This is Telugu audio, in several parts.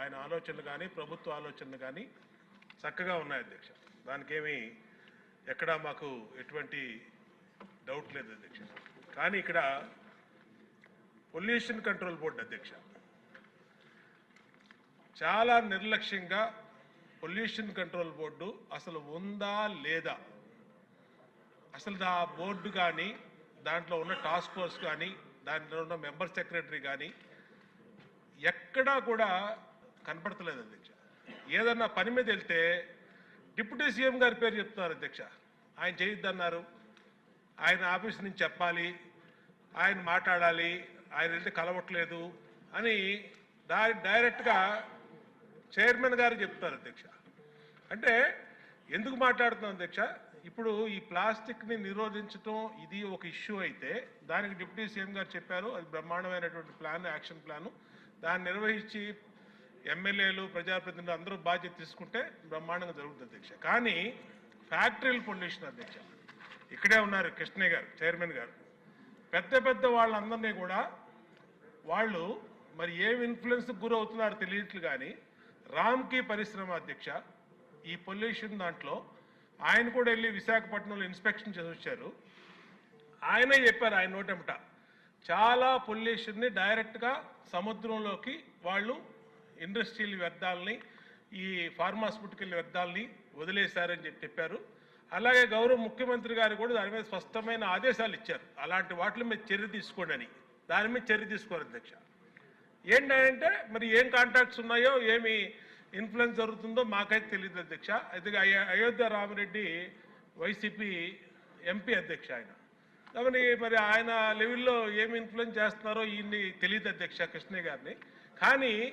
ఆయన ఆలోచనలు కానీ ప్రభుత్వ ఆలోచనలు కానీ చక్కగా ఉన్నాయి అధ్యక్ష. దానికేమీ ఎక్కడా మాకు ఎటువంటి డౌట్ లేదు అధ్యక్ష. కానీ ఇక్కడ పొల్యూషన్ కంట్రోల్ బోర్డు అధ్యక్ష చాలా నిర్లక్ష్యంగా పొల్యూషన్ కంట్రోల్ బోర్డు అసలు ఉందా లేదా? అసలు ఆ బోర్డు కానీ దాంట్లో ఉన్న టాస్క్ ఫోర్స్ కానీ దాంట్లో ఉన్న మెంబర్ సెక్రటరీ కానీ ఎక్కడా కూడా కనపడతలేదు అధ్యక్ష. ఏదన్నా పని మీద వెళ్తే డిప్యూటీ సీఎం గారి పేరు చెప్తున్నారు అధ్యక్ష. ఆయన చేయొద్దన్నారు. ఆయన ఆఫీస్ నుంచి చెప్పాలి. ఆయన మాట్లాడాలి. ఆయన వెళ్తే కలవట్లేదు అని డైరెక్ట్గా చైర్మన్ గారు చెప్తారు అధ్యక్ష. అంటే ఎందుకు మాట్లాడుతున్నాం అధ్యక్ష? ఇప్పుడు ఈ ప్లాస్టిక్ని నిరోధించడం ఇది ఒక ఇష్యూ అయితే దానికి డిప్యూటీ సీఎం గారు చెప్పారు. అది బ్రహ్మాండమైనటువంటి ప్లాన్ యాక్షన్ ప్లాను. దాన్ని నిర్వహించి ఎమ్మెల్యేలు ప్రజాప్రతినిధులు అందరూ బాధ్యత తీసుకుంటే బ్రహ్మాండంగా జరుగుతుంది అధ్యక్ష కానీ ఫ్యాక్టరీలు పొల్యూషన్ అధ్యక్ష ఇక్కడే ఉన్నారు కృష్ణయ్య గారు చైర్మన్ గారు. పెద్ద పెద్ద వాళ్ళందరినీ కూడా వాళ్ళు మరి ఏం ఇన్ఫ్లుయెన్స్కి గురవుతున్నారో తెలియట్లు కానీ రామ్కి పరిశ్రమ అధ్యక్ష ఈ పొల్యూషన్ దాంట్లో ఆయన కూడా వెళ్ళి విశాఖపట్నంలో ఇన్స్పెక్షన్ చేసి వచ్చారు. ఆయనే చెప్పారు ఆయన నోటెమట చాలా పొల్యూషన్ని డైరెక్ట్గా సముద్రంలోకి వాళ్ళు ఇండస్ట్రియల్ వ్యర్థాలని ఈ ఫార్మాస్యూటికల్ వ్యర్థాలని వదిలేశారని చెప్పి చెప్పారు. అలాగే గౌరవ ముఖ్యమంత్రి గారు కూడా దాని మీద స్పష్టమైన ఆదేశాలు ఇచ్చారు. అలాంటి వాటి మీద చర్య తీసుకోండి అని. దాని మీద చర్య తీసుకోరు అధ్యక్ష. ఏంటంటే మరి ఏం కాంటాక్ట్స్ ఉన్నాయో ఏమి ఇన్ఫ్లుయెన్స్ జరుగుతుందో మాకైతే తెలియదు అధ్యక్ష. అయితే అయోధ్య రామరెడ్డి వైసీపీ ఎంపీ అధ్యక్ష ఆయన. కాబట్టి మరి ఆయన లెవెల్లో ఏమి ఇన్ఫ్లుయెన్స్ చేస్తున్నారో ఈయన్ని తెలియదు అధ్యక్ష కృష్ణయ్య గారిని. కానీ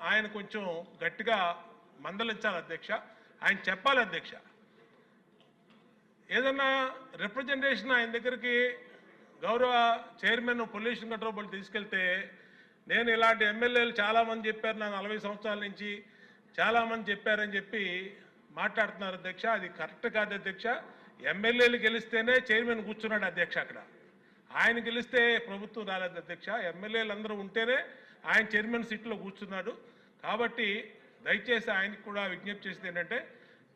ఆయన కొంచెం గట్టిగా మందలించాలి అధ్యక్ష. ఆయన చెప్పాలి అధ్యక్ష. ఏదన్నా రిప్రజెంటేషన్ ఆయన దగ్గరికి గౌరవ చైర్మన్ పొల్యూషన్ కంట్రోల్ బోర్డు తీసుకెళ్తే నేను ఇలాంటి ఎమ్మెల్యేలు చాలామంది చెప్పారు నా నలభై సంవత్సరాల నుంచి. చాలామంది చెప్పారని చెప్పి మాట్లాడుతున్నారు అధ్యక్ష. అది కరెక్ట్ కాదు అధ్యక్ష. ఎమ్మెల్యేలు గెలిస్తేనే చైర్మన్ కూర్చున్నాడు అధ్యక్ష అక్కడ. ఆయన గెలిస్తే ప్రభుత్వం రాలేదు అధ్యక్ష. ఎమ్మెల్యేలు అందరూ ఉంటేనే ఆయన చైర్మన్ సీట్లో కూర్చున్నాడు. కాబట్టి దయచేసి ఆయనకు కూడా విజ్ఞప్తి చేసేది ఏంటంటే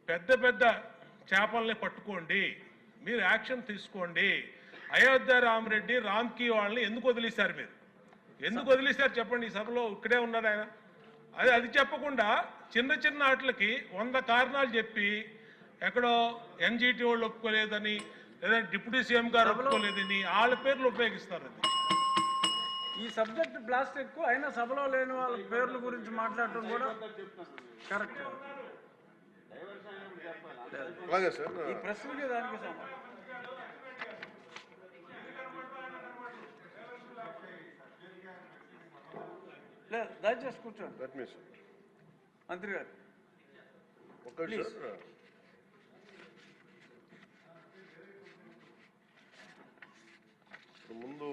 పెద్ద పెద్ద చేపల్ని పట్టుకోండి మీరు యాక్షన్ తీసుకోండి. అయోధ్య రామరెడ్డి రామ్కి వాళ్ళని ఎందుకు వదిలేశారు మీరు? ఎందుకు వదిలేశారు చెప్పండి ఈ సభలో ఇక్కడే ఉన్నాడు ఆయన. అది అది చెప్పకుండా చిన్న చిన్న వాటికి వంద కారణాలు చెప్పి ఎక్కడో ఎన్జిటి వాళ్ళు ఒప్పుకోలేదని లేదా డిప్యూటీ సీఎం గారు ఒప్పుకోలేదని వాళ్ళ పేర్లు ఉపయోగిస్తారు అది. ఈ సబ్జెక్ట్ ప్లాస్టిక్ అయినా సభలో లేని వాళ్ళ పేర్ల గురించి మాట్లాడటం కూడా కరెక్ట్. ఈ ప్రశ్నకి దానికి సమాధానం దయచేసి కూర్చోండి. మంత్రి గారు. ఒక్కటి సార్ ఇప్పుడు ముందు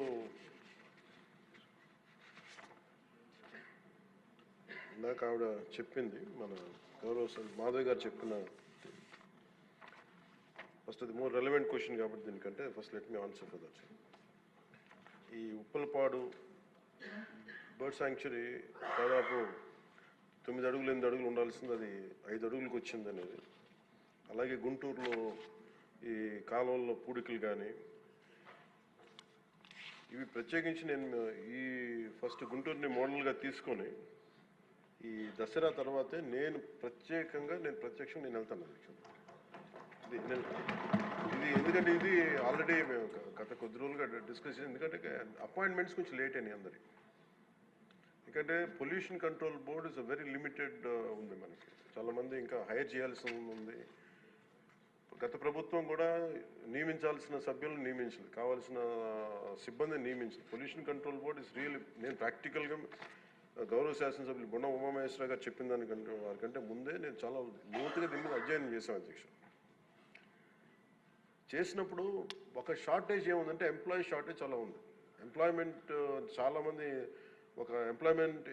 ఇందాక ఆవిడ చెప్పింది మన గౌరవ మాధవ్ గారు చెప్పిన ఫస్ట్ అది మోర్ రెలవెంట్ క్వశ్చన్ కాబట్టి దీనికంటే first let me answer for that ఈ ఉప్పలపాడు బర్డ్ శాంక్చురీ దాదాపు తొమ్మిది అడుగులు ఎనిమిది అడుగులు ఉండాల్సింది అది ఐదు అడుగులకు వచ్చింది అనేది. అలాగే గుంటూరులో ఈ కాలువల్లో పూడికలు కానీ ఇవి ప్రత్యేకించి నేను ఈ ఫస్ట్ గుంటూరుని మోడల్గా తీసుకొని ఈ దసరా తర్వాతే నేను ప్రత్యేకంగా నేను ప్రత్యక్షంగా నేను వెళ్తాను ఇది ఇది ఎందుకంటే ఇది ఆల్రెడీ మేము గత కొద్ది రోజులుగా డిస్కస్ ఎందుకంటే అపాయింట్మెంట్స్ కొంచెం లేట్ అయినాయి అందరికి ఎందుకంటే pollution control board is very limited ఉంది మనకి. చాలామంది ఇంకా హైర్ చేయాల్సి ఉంది. గత ప్రభుత్వం కూడా నియమించాల్సిన సభ్యులను నియమించలేదు. కావాల్సిన సిబ్బందిని నియమించలేదు. Pollution control board is real నేను ప్రాక్టికల్గా గౌరవ శాసనసభ్యులు బొండ ఉమామహేశ్వర గారు చెప్పిన దానికంటే వారికంటే ముందే నేను చాలా లోతుగా దీని మీద అధ్యయనం చేశాను అధ్యక్ష. చేసినప్పుడు ఒక షార్టేజ్ ఏముందంటే ఎంప్లాయీ షార్టేజ్ చాలా ఉంది. ఎంప్లాయ్మెంట్ చాలామంది ఒక ఎంప్లాయ్మెంట్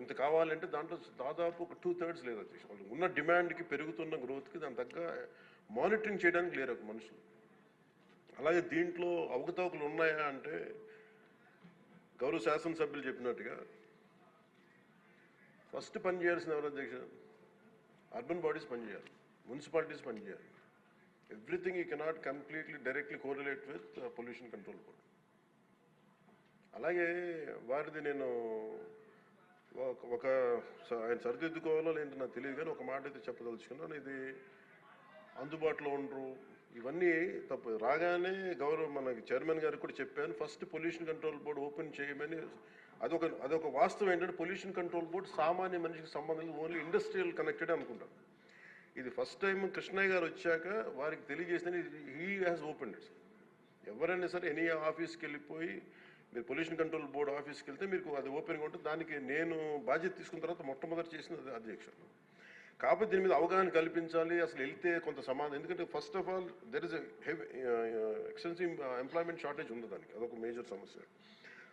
ఇంత కావాలంటే దాంట్లో దాదాపు ఒక టూ థర్డ్స్ లేదు అధ్యక్ష. వాళ్ళు ఉన్న డిమాండ్కి పెరుగుతున్న గ్రోత్కి దాని తగ్గ మానిటరింగ్ చేయడానికి లేరు ఒక మనుషులు. అలాగే దీంట్లో అవకతవకలు ఉన్నాయా అంటే గౌరవ శాసనసభ్యులు చెప్పినట్టుగా ఫస్ట్ పని చేయాల్సిన ఎవరు అధ్యక్ష? అర్బన్ బాడీస్ పనిచేయాలి మున్సిపాలిటీస్ పనిచేయాలి ఎవ్రీథింగ్ ఈ cannot completely directly correlate with pollution control board అలాగే వారిది నేను ఒక- ఆయన సరిదిద్దుకోవాలో లేదంటే నాకు తెలియదు కానీ ఒక మాట అయితే చెప్పదలుచుకున్నాను. ఇది అందుబాటులో ఉండరు. ఇవన్నీ తప్పు. రాగానే గౌరవ మనకి చైర్మన్ గారికి కూడా చెప్పాను. First pollution control board open చేయమని అదొక అదొక వాస్తవం ఏంటంటే పొల్యూషన్ కంట్రోల్ బోర్డ్ సామాన్య మనిషికి సంబంధించి ఓన్లీ ఇండస్ట్రియల్ కనెక్టెడ్ అనుకుంటారు. ఇది ఫస్ట్ టైం కృష్ణయ్య గారు వచ్చాక వారికి తెలియజేసిన హీ హ్యాస్ ఓపెన్ ఇట్స్ ఎవరైనా సరే ఎనీ ఆఫీస్కి వెళ్ళిపోయి మీరు పొల్యూషన్ కంట్రోల్ బోర్డు ఆఫీస్కి వెళ్తే మీకు అది ఓపెన్గా ఉంటుంది. దానికి నేను బాధ్యత తీసుకున్న తర్వాత మొట్టమొదటి చేసినది అధ్యక్షుడు. కాకపోతే దీని మీద అవగాహన కల్పించాలి. అసలు వెళ్తే కొంత సమాధానం. ఎందుకంటే first of all there is heavy extensive employment shortage ఉంది దానికి. అదొక మేజర్ సమస్య.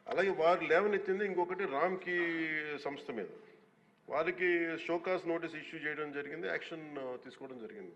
అలాగే వారు లేవనెత్తింది ఇంకొకటి రామ్కి సంస్థ మీద. వారికి షోకాస్ నోటీస్ ఇష్యూ చేయడం జరిగింది యాక్షన్ తీసుకోవడం జరిగింది.